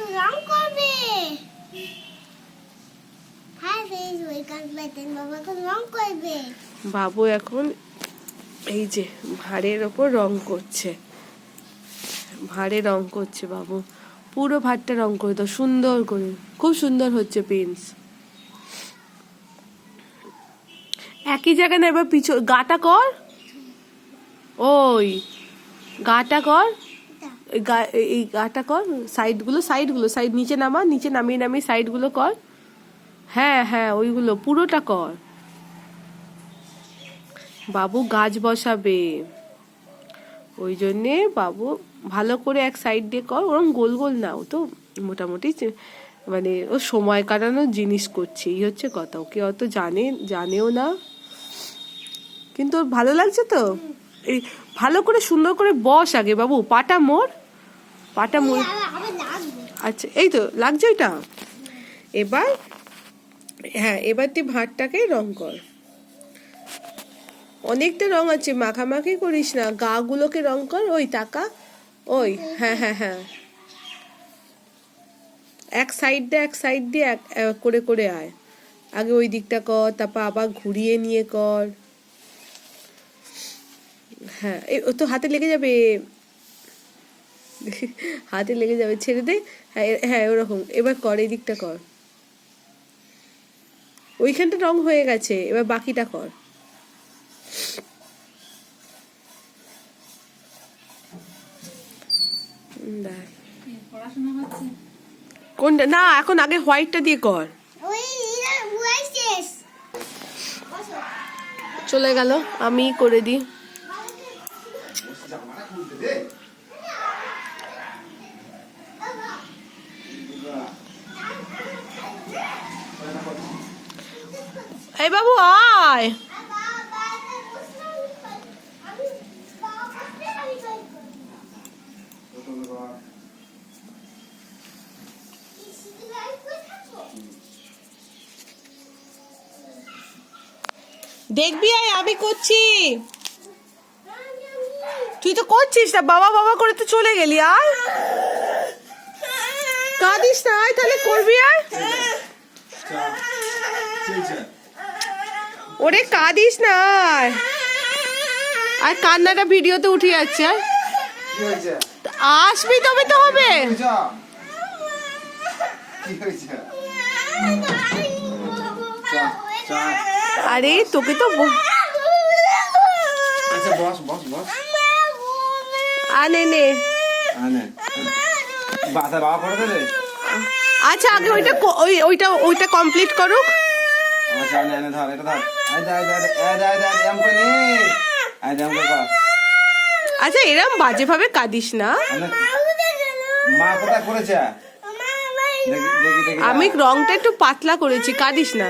রং করবে। বাবা এখন এই যে ভাঁড়ের ওপর রং করছে। ভাঁড়ে রং করছে বাবু। পুরো ভাতটা রং করে দাও, সুন্দর করে। খুব সুন্দর হচ্ছে পেন্স একই জায়গায় না এবার পিছু গাটা কর। ওই, গাটা কর। গা- এই- গাটা কর, সাইডগুলো সাইডগুলো, সাইড নিচে নামা, নিচে নামিয়ে নামিয়ে সাইডগুলো কর। হ্যাঁ হ্যাঁ ওইগুলো, পুরোটা কর। বাবু গাছ বসাবে। ওই জন্যে বাবু ভালো করে এক সাইড দিয়ে কর, ওরম গোল গোল না, ও তো মোটামুটি মানে ও সময় কাটানোর জিনিস করছে, এই হচ্ছে কথা। ওকে অত জানে, জানেও না। কিন্তু ভালো লাগছে তো? এই ভালো করে সুন্দর করে বস আগে বাবু, পাটা মোড়। পাটা মোড়। আচ্ছা এই তো, লাগছে ওইটা এবার হ্যাঁ এবার তুই ভাতটাকে রং কর। অনেকটা রং আছে, মাখামাখি করিস না। গা গুলোকে রং কর, ওই টাকা, ওই হ্যাঁ হ্যাঁ হ্যাঁ। এক সাইড দিয়ে এক সাইড দিয়ে এক করে করে আয়। আগে ওই দিকটা কর, তারপর আবার ঘুরিয়ে নিয়ে কর। হ্যাঁ ও তো হাতে লেগে যাবে। হাতে লেগে যাবে ছেড়ে দে। হ্যাঁ হ্যাঁ ওরকম। এবার কর এই দিকটা কর। ওইখানটা রং হয়ে গেছে এবার বাকিটা কর। কোনটা? না এখন আগে হোয়াইটটা দিয়ে কর। চলে গেল আমি করে দিই। এই বাবু, আয়। দেখবি, আয়, আমি করছি। তুই তো করছিস না, বাবা বাবা করে তো চলে গেলি, আয়। কাঁদিস না, আয়, তাহলে করবি, আয়। ওরে কাঁদিস না আর। কান্নাটা ভিডিওতে উঠে যাচ্ছে। আসবি তবে তো হবে। আরে তোকে তো ব- আচ্ছা বস বস বস। আনে নে আনে বাবা করে আচ্ছা আগে ওইটা ওই ওইটা ওইটা কমপ্লিট করুক। আচ্ছা ধর এটা ধর এম করে নে এম করে কর আচ্ছা এরম বাজে ভাবে কাঁদিস না মা করেছে আমি রংটা একটু পাতলা করেছি কাঁদিস না।